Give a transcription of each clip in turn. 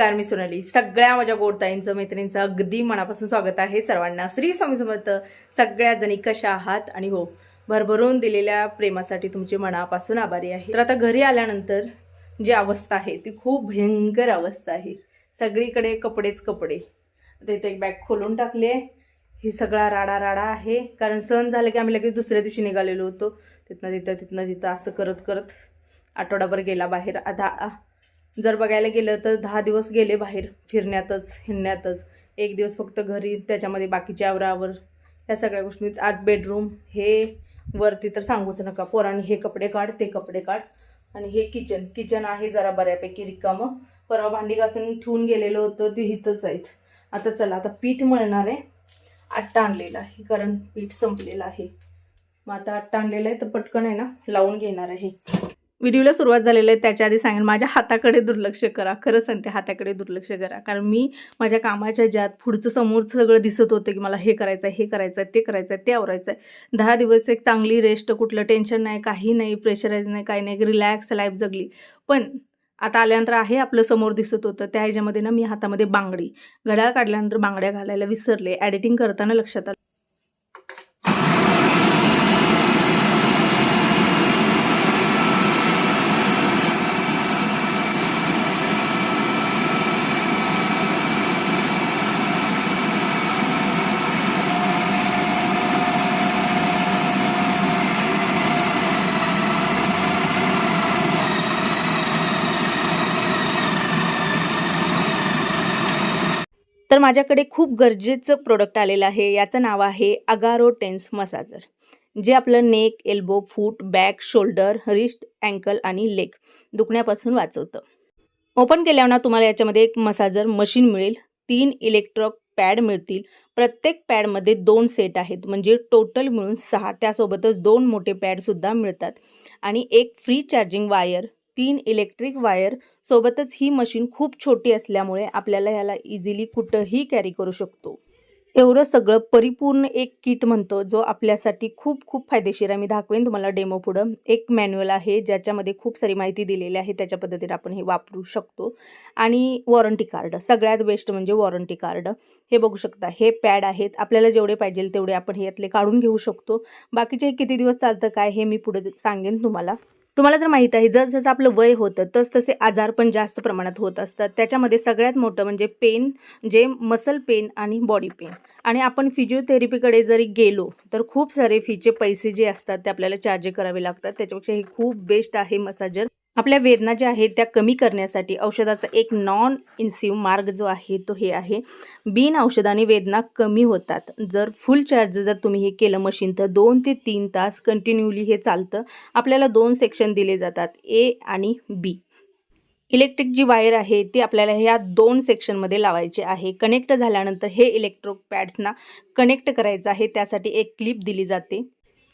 नमस्कार मी सोनाली. सगळ्या माझ्या गोडताईंचं मैत्रिणींचं अगदी मनापासून स्वागत आहे सर्वांना. श्री स्वामी समर्थ सगळ्या जणी कशा आहात? आणि हो भरभरून दिलेल्या प्रेमासाठी तुमचे मनापासून आभारी आहे. तर आता घरी आल्यानंतर जी अवस्था आहे ती खूप भयंकर अवस्था आहे. सगळीकडे कपडेच कपडे. आता इथे एक बॅग खोलून टाकली आहे. सगळा राडा राडा आहे. कारण सण झालं की आम्ही लगेच दुसऱ्या दिवशी निघालेलो होतो. तिथनं तिथं तिथनं तिथं असं करत करत आठवडाभर गेला बाहेर. आता जर बघायला गेलं तर दहा दिवस गेले बाहेर फिरण्यातच हिंडण्यातच. एक दिवस फक्त घरी त्याच्यामध्ये बाकीच्या आवरावर. या सगळ्या गोष्टी आठ बेडरूम हे वरती तर सांगूच नका. पोरांनी हे कपडे काढ ते कपडे काढ. आणि हे किचन किचन आहे जरा बऱ्यापैकी रिकामं. परवा भांडी घासून ठेवून गेलेलं होतं ते हिथंच आहेत. आता चला आता पीठ मळणार आहे. आट्टा आणलेला आहे कारण पीठ संपलेलं आहे. मग आता आट्टा आणलेलं आहे तर पटकन आहे ना लावून घेणार आहे. व्हिडिओला सुरुवात झालेली आहे त्याच्या आधी सांगेन माझ्या हाताकडे दुर्लक्ष करा. खरं सांगते हाताकडे दुर्लक्ष करा. कारण मी माझ्या कामाच्या ज्यात पुढचं समोरचं सगळं दिसत होतं की मला हे करायचं आहे हे करायचं आहे ते करायचं आहे ते आवरायचं आहे दहा दिवस एक चांगली रेस्ट कुठलं टेन्शन नाही काही नाही प्रेशराईज नाही काही नाही रिलॅक्स लाईफ जगली. पण आता आल्यानंतर आहे आपलं समोर दिसत होतं त्या ह्याच्यामध्ये ना मी हातामध्ये बांगडी घड्याळ काढल्यानंतर बांगड्या घालायला विसरले ॲडिटिंग करताना लक्षात आलं. तर माझ्याकडे खूप गरजेचं प्रोडक्ट आलेलं आहे. याचं नाव आहे अगारो टेन्स मसाजर जे आपलं neck elbow foot back shoulder wrist ankle आणि लेग दुखण्यापासून वाचवतं. ओपन केल्यावर ना तुम्हाला याच्यामध्ये एक मसाजर मशीन मिळेल. तीन इलेक्ट्रॉक पॅड मिळतील. प्रत्येक पॅडमध्ये दोन सेट आहेत. म्हणजे टोटल मिळून सहा. त्यासोबतच दोन मोठे पॅडसुद्धा मिळतात. आणि एक फ्री चार्जिंग वायर तीन इलेक्ट्रिक वायर सोबतच ही मशीन खूप छोटी असल्यामुळे आपल्याला ह्याला इझिली कुठंही कॅरी करू शकतो. एवढं सगळं परिपूर्ण एक किट म्हणतो जो आपल्यासाठी खूप खूप फायदेशीर आहे. मी दाखवेन तुम्हाला डेमो पुढं. एक मॅन्युअल आहे ज्याच्यामध्ये खूप सारी माहिती दिलेली आहे. त्याच्या पद्धतीने आपण हे वापरू शकतो. आणि वॉरंटी कार्ड सगळ्यात बेस्ट म्हणजे वॉरंटी कार्ड हे बघू शकता हे पॅड आहेत. आपल्याला जेवढे पाहिजे तेवढे आपण हे यातले काढून घेऊ शकतो. बाकीचे हे किती दिवस चालतं काय हे मी पुढे सांगेन तुम्हाला. तुम्हाला तर माहीत आहे जसं जसं आपलं वय होतं तस तसे आजार पण जास्त प्रमाणात होत असतात. त्याच्यामध्ये सगळ्यात मोठं म्हणजे पेन जे मसल पेन आणि बॉडी पेन आणि आपण फिजिओथेरपीकडे जरी गेलो तर खूप सारे फीचे पैसे जे असतात ते आपल्याला चार्ज करावे लागतात. त्याच्यापेक्षा हे खूप बेस्ट आहे मसाजर आपल्या वेदना ज्या आहेत त्या कमी करण्यासाठी औषधाचा एक नॉन इन्सिव मार्ग जो आहे तो हे आहे. बिन औषधाने वेदना कमी होतात. जर फुल चार्ज जर तुम्ही हे केलं मशीन तर दोन ते तीन तास कंटिन्युअली हे चालतं. आपल्याला दोन सेक्शन दिले जातात ए आणि बी इलेक्ट्रिक जी वायर आहे ती आपल्याला ह्या दोन सेक्शनमध्ये लावायची आहे. कनेक्ट झाल्यानंतर हे इलेक्ट्रो पॅड्सना कनेक्ट करायचं आहे त्यासाठी एक क्लिप दिली जाते.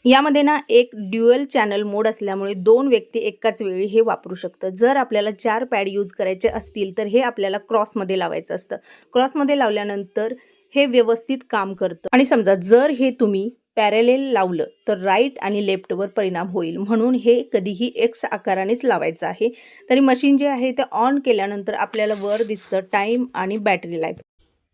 यामध्ये ना एक ड्युअल चॅनल मोड असल्यामुळे दोन व्यक्ती एकाच वेळी हे वापरू शकतं. जर आपल्याला चार पॅड यूज करायचे असतील तर हे आपल्याला क्रॉसमध्ये लावायचं असतं. क्रॉसमध्ये लावल्यानंतर हे व्यवस्थित काम करतं. आणि समजा जर हे तुम्ही पॅरेलेल लावलं तर राईट आणि लेफ्टवर परिणाम होईल. म्हणून हे कधीही एक्स आकारानेच लावायचं आहे. तरी मशीन जे आहे ते ऑन केल्यानंतर आपल्याला वर दिसतं टाईम आणि बॅटरी लाईफ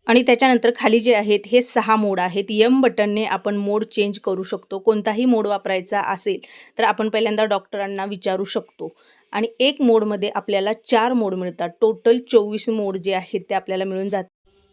आणि त्याच्यानंतर खाली जे आहेत हे सहा मोड आहेत. यम बटनने आपण मोड चेंज करू शकतो. कोणताही मोड वापरायचा असेल तर आपण पहिल्यांदा डॉक्टरांना विचारू शकतो. आणि एक मोडमध्ये आपल्याला चार मोड मिळतात. टोटल चोवीस मोड जे आहेत ते आपल्याला मिळून जातात.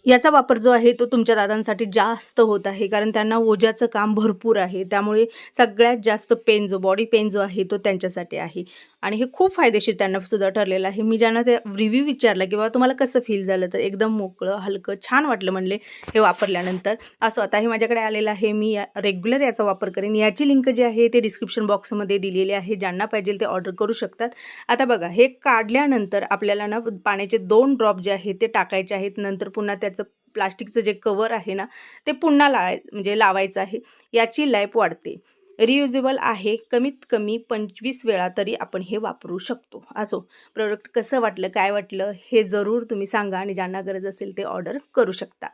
याचा वापर जो आहे तो तुमच्या दादांसाठी जास्त होत आहे कारण त्यांना ओझ्याचं काम भरपूर आहे. त्यामुळे सगळ्यात जास्त पेन जो बॉडी पेन जो आहे तो त्यांच्यासाठी आहे. आणि हे खूप फायदेशीर त्यांना सुद्धा ठरलेलं आहे. मी ज्यांना ते रिव्ह्यू विचारला की बाबा तुम्हाला कसं फील झालं तर एकदम मोकळं हलकं छान वाटलं म्हणले हे वापरल्यानंतर. असं आता हे माझ्याकडे आलेलं आहे. मी रेग्युलर याचा वापर करेन. याची लिंक जी आहे ते डिस्क्रिप्शन बॉक्समध्ये दिलेली आहे. ज्यांना पाहिजे ते ऑर्डर करू शकतात. आता बघा हे काढल्यानंतर आपल्याला ना पाण्याचे दोन ड्रॉप जे आहेत ते टाकायचे आहेत. नंतर पुन्हा त्या प्लास्टिकचं जे कवर आहे ना ते पुन्हा लावाय म्हणजे लावायचं आहे. याची लाईफ वाढते. रियुजेबल आहे कमीत कमी पंचवीस वेळा तरी आपण हे वापरू शकतो. असो प्रोडक्ट कसं वाटलं काय वाटलं हे जरूर तुम्ही सांगा आणि ज्यांना गरज असेल ते ऑर्डर करू शकता.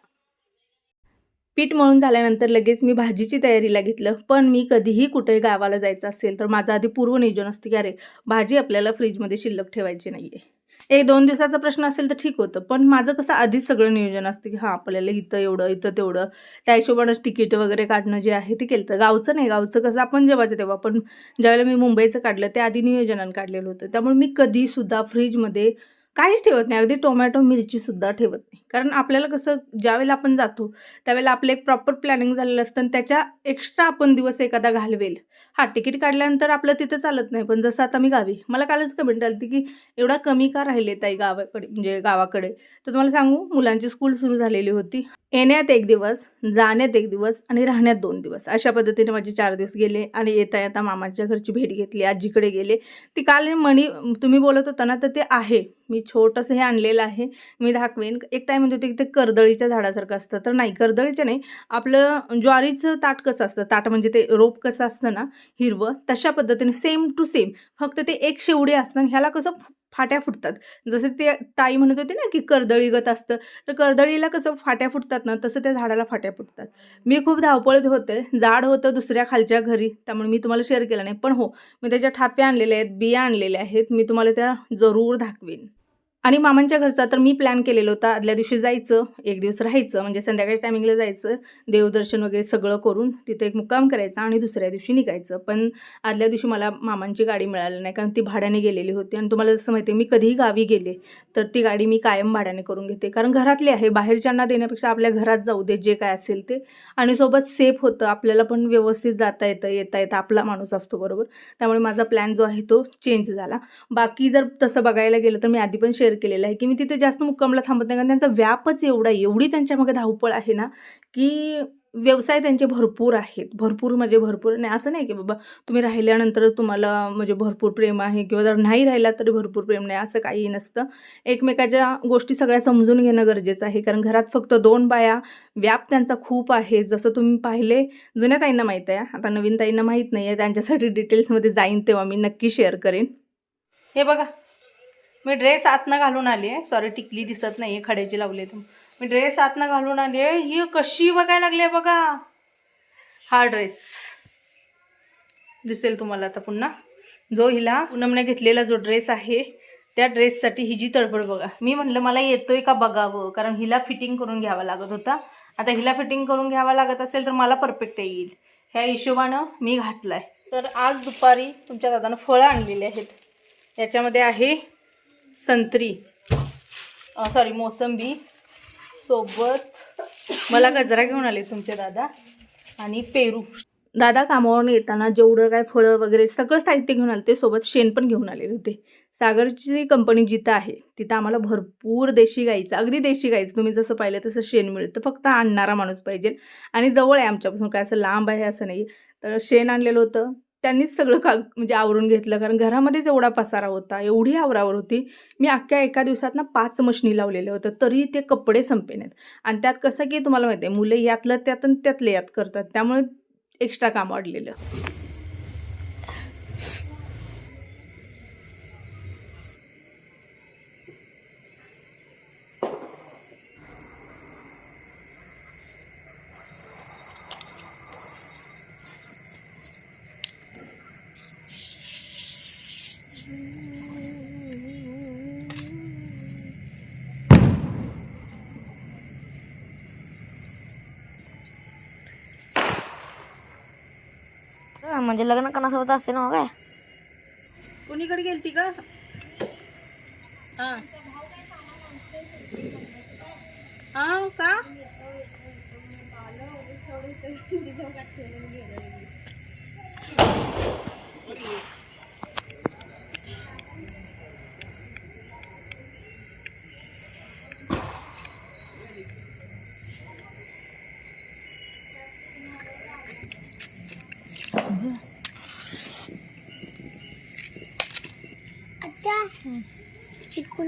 पीठ मळून झाल्यानंतर लगेच मी भाजीची तयारीला घेतलं. पण मी कधीही कुठे गावाला जायचं असेल तर माझा आधी पूर्व नियोजन असते की अरे भाजी आपल्याला फ्रीजमध्ये शिल्लक ठेवायची नाही आहे एक दोन दिवसाचा प्रश्न असेल तर ठीक होतं. पण माझं कसं आधीच सगळं नियोजन असतं की हां आपल्याला इथं एवढं इथं तेवढं. त्या हिशोबानंच तिकीट वगैरे काढणं जे आहे ते केलं तर गावचं नाही गावचं कसं आपण जेव्हाचं तेव्हा. पण ज्यावेळेला मी मुंबईचं काढलं ते आधी नियोजनानं काढलेलं होतं. त्यामुळे मी कधीसुद्धा फ्रीजमध्ये काहीच ठेवत नाही. अगदी टोमॅटो मिरचीसुद्धा ठेवत नाही. कारण आपल्याला कसं ज्यावेळेला आपण जातो त्यावेळेला आपलं एक प्रॉपर प्लॅनिंग झालेलं असतं आणि त्याच्या एक्स्ट्रा आपण दिवस एखादा घालवेल. हा तिकीट काढल्यानंतर आपलं तिथं चालत नाही. पण जसं आता मी गावी मला कालच कमेंट आली होती की एवढा कमी का राहिले ताई गावाकडे म्हणजे गावाकडे? तर तुम्हाला सांगू मुलांची स्कूल सुरू झालेली होती. येण्यात एक दिवस जाण्यात एक दिवस आणि राहण्यात दोन दिवस. अशा पद्धतीने माझे चार दिवस गेले आणि येता येता मामाच्या घरची भेट घेतली आजीकडे गेले. ती काल मणी तुम्ही बोलत होता ना तर ते आहे. मी छोटंसं हे आणलेलं आहे. मी दाखवेन. एक ताई म्हणत होते की ते कर्दळीच्या झाडासारखं असतं. तर नाही कर्दळीचं नाही. आपलं ज्वारीचं ताट कसं असतं? ताट म्हणजे ते रोप कसं असतं ना हिरवं तशा पद्धतीने सेम टू सेम फक्त ते एक शेवडी असतं आणि ह्याला कसं फाट्या फुटतात. जसे ते ताई म्हणत होते ना की कर्दळीगत असतं. तर कर्दळीला कसं फाट्या फुटतात ना तसं त्या झाडाला फाट्या फुटतात. मी खूप धावपळीत होते. झाड होतं दुसऱ्या खालच्या घरी त्यामुळे मी तुम्हाला शेअर केलं नाही. पण हो मी त्याच्या थाप्या आणलेल्या आहेत बिया आणलेल्या आहेत. मी तुम्हाला त्या जरूर दाखवीन. आणि मामांच्या घरचा तर मी प्लॅन केलेला होता. आदल्या दिवशी जायचं एक दिवस राहायचं म्हणजे संध्याकाळच्या टायमिंगला जायचं. देवदर्शन वगैरे सगळं करून तिथे एक मुक्काम करायचा आणि दुसऱ्या दिवशी निघायचं. पण आदल्या दिवशी मला मामांची गाडी मिळाली नाही कारण ती भाड्याने गेलेली होती. आणि तुम्हाला जसं माहिती आहे मी कधीही गावी गेले तर ती गाडी मी कायम भाड्याने करून घेते. कारण घरातली आहे. बाहेरच्यांना देण्यापेक्षा आपल्या घरात जाऊ दे जे काय असेल ते. आणि सोबत सेफ होतं. आपल्याला पण व्यवस्थित जाता येतं येता येतं. आपला माणूस असतो बरोबर? त्यामुळे माझा प्लॅन जो आहे तो चेंज झाला. बाकी जर तसं बघायला गेलं तर मी आधी पण शेअर शेअर केलेलं आहे की मी तिथे जास्त मुक्कामला थांबत नाही. कारण त्यांचा व्यापच एवढा एवढी त्यांच्यामध्ये धावपळ आहे ना की व्यवसाय त्यांचे भरपूर आहेत. भरपूर म्हणजे भरपूर नाही असं नाही की बाबा तुम्ही राहिल्यानंतर तुम्हाला म्हणजे भरपूर प्रेम आहे किंवा जर नाही राहिला तरी भरपूर प्रेम नाही असं काही नसतं. एकमेकाच्या गोष्टी सगळ्या समजून घेणं गरजेचं आहे. कारण घरात फक्त दोन बाया व्याप त्यांचा खूप आहे. जसं तुम्ही पाहिले जुन्या ताईंना माहीत आहे आता नवीन ताईंना माहीत नाही आहे त्यांच्यासाठी डिटेल्समध्ये जाईन तेव्हा मी नक्की शेअर करेन. हे बघा. मी ड्रेस आतनं घालून आली आहे सॉरी टिकली दिसत नाही आहे खड्याची लावली तर मी ड्रेस आतनं घालून आली आहे ही कशी बघायला लागली आहे बघा. हा ड्रेस दिसेल तुम्हाला आता पुन्हा. जो हिला पूनमने घेतलेला जो ड्रेस आहे त्या ड्रेससाठी ही जी तडफड बघा. मी म्हटलं मला येतोय का बघावं? कारण हिला फिटिंग करून घ्यावा लागत होता. आता हिला फिटिंग करून घ्यावा लागत असेल तर मला परफेक्ट येईल. ह्या हिशोबानं मी घातलाय. तर आज दुपारी तुमच्या दादानं फळं आणलेली आहेत. याच्यामध्ये आहे संत्री. सॉरी मोसंबी सोबत मला गजरा घेऊन आले तुमचे दादा आणि पेरू. दादा कामावरून येताना जेवढं काय फळं वगैरे सगळं साहित्य घेऊन आले ते सोबत शेण पण घेऊन आलेले होते. सागरची कंपनी जिथं आहे तिथं आम्हाला भरपूर देशी गाईचं अगदी देशी गाईचं तुम्ही जसं पाहिलं तसं शेण मिळतं. फक्त आणणारा माणूस पाहिजे. आणि जवळ आहे आमच्यापासून काय असं लांब आहे असं नाही तर शेण आणलेलं होतं. त्यांनीच सगळं का म्हणजे आवरून घेतलं. कारण घरामध्येच एवढा पसारा होता एवढी आवरावर होती. मी अख्ख्या एका दिवसात ना पाच मशनी लावलेल्या होत्या. तरी ते कपडे संपेनात आणि त्यात कसं की तुम्हाला माहिती आहे मुलं यातलं त्यात आणि त्यातलं यात करतात. त्यामुळे एक्स्ट्रा काम वाढलेलं हा, म्हणजे लग्न कोणासोबत असते ना हो काय? कोणीकडे गेलती का हां. हां का?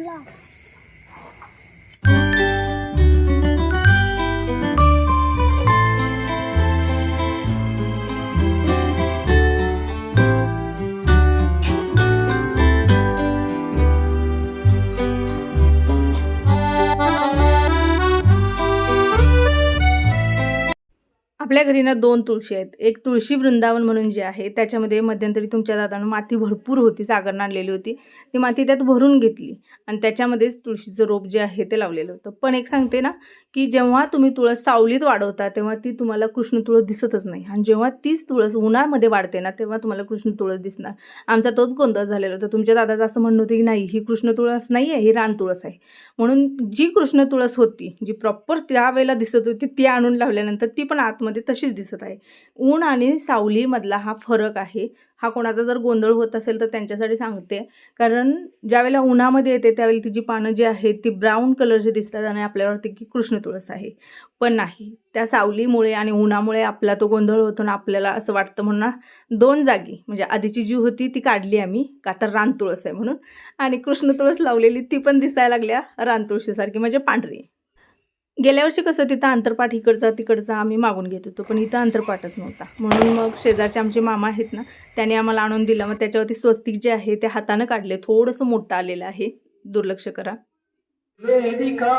了。आपल्या घरी ना दोन तुळशी आहेत. एक तुळशी वृंदावन म्हणून जे आहे त्याच्यामध्ये मध्यंतरी तुमच्या दादानं माती भरपूर होती सागरनं आणलेली होती. ती माती त्यात भरून घेतली आणि त्याच्यामध्येच तुळशीचं रोप जे आहे ते लावलेलं होतं. पण एक सांगते ना की जेव्हा तुम्ही तुळस सावलीत वाढवता तेव्हा ती तुम्हाला कृष्ण तुळस दिसतच नाही. आणि जेव्हा तीच तुळस उन्हामध्ये वाढते ना तेव्हा तुम्हाला कृष्ण तुळस दिसणार. आमचा तोच गोंधळ झालेला होता. तुमच्या दादाचं असं म्हणणं होतं की नाही ही कृष्ण तुळस नाही आहे ही रान तुळस आहे. म्हणून जी कृष्ण तुळस होती जी प्रॉपर त्यावेळेला दिसत होती ती आणून लावल्यानंतर ती पण आतमध्ये तशीच दिसत आहे. ऊन आणि सावलीमधला हा फरक आहे. हा कोणाचा जर गोंधळ होत असेल तर त्यांच्यासाठी सांगते. कारण ज्यावेळेला उन्हामध्ये येते त्यावेळेला तिची पानं जी आहेत ती ब्राऊन कलरची दिसतात आणि आपल्याला वाटते की कृष्ण तुळस आहे. पण नाही. त्या सावलीमुळे आणि उन्हामुळे आपला तो गोंधळ होतो ना आपल्याला असं वाटतं म्हणून दोन जागी म्हणजे आधीची जी होती ती काढली आम्ही. का तर रानतुळस आहे म्हणून. आणि कृष्ण तुळस लावलेली ती पण दिसायला लागल्या रानतुळशीसारखी म्हणजे पांढरी. गेल्या वर्षी कसं तिथं अंतरपाठ इकडचा तिकडचा आम्ही मागून घेत होतो पण इथं आंतरपाठच नव्हता. म्हणून मग शेजारचे आमचे मामा आहेत ना त्याने आम्हाला आणून दिलं. मग त्याच्यावरती स्वस्तिक जे आहे ते हातानं काढले. थोडंसं मोठं आलेलं आहे. दुर्लक्ष करा. वेदिका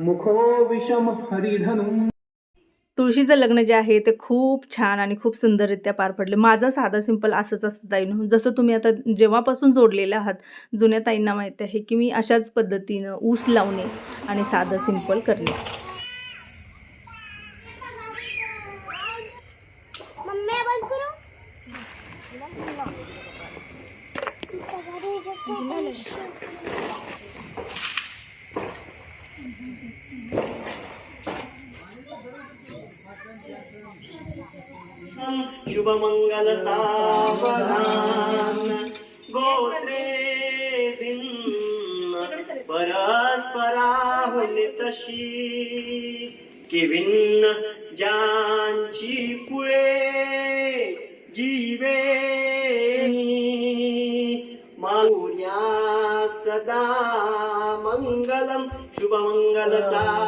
मुखो विषम हरिधनु तुळशीचं लग्न जे आहे ते खूप छान आणि खूप सुंदररित्या पार पडले. माझं साधं सिंपल असंच असतं ताईनं जसं तुम्ही आता जेव्हापासून जोडलेले आहात जुन्या ताईंना माहीत आहे की मी अशाच पद्धतीनं ऊस लावणे आणि साधं सिंपल करणे. करू शुभमङ्गल सावधान गोत्रे भिन्न परस्पराहुनि तशी की भिन्न ज्यांची कुळे जीवे माऊया सदा मंगलम शुभमंगल सावधान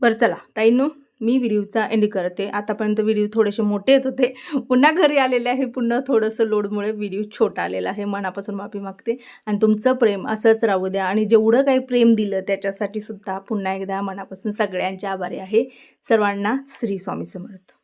बरं चला ताईंनो मी व्हिडिओचा एंड करते. आतापर्यंत व्हिडिओ थोडेसे मोठे येत होते. पुन्हा घरी आलेले आहे. पुन्हा थोडंसं लोडमुळे व्हिडिओ छोटा आलेला आहे. मनापासून माफी मागते. आणि तुमचं प्रेम असंच राहू द्या. आणि जेवढं काही प्रेम दिलं त्याच्यासाठी सुद्धा पुन्हा एकदा मनापासून सगळ्यांचे आभारी आहे. सर्वांना श्री स्वामी समर्थ.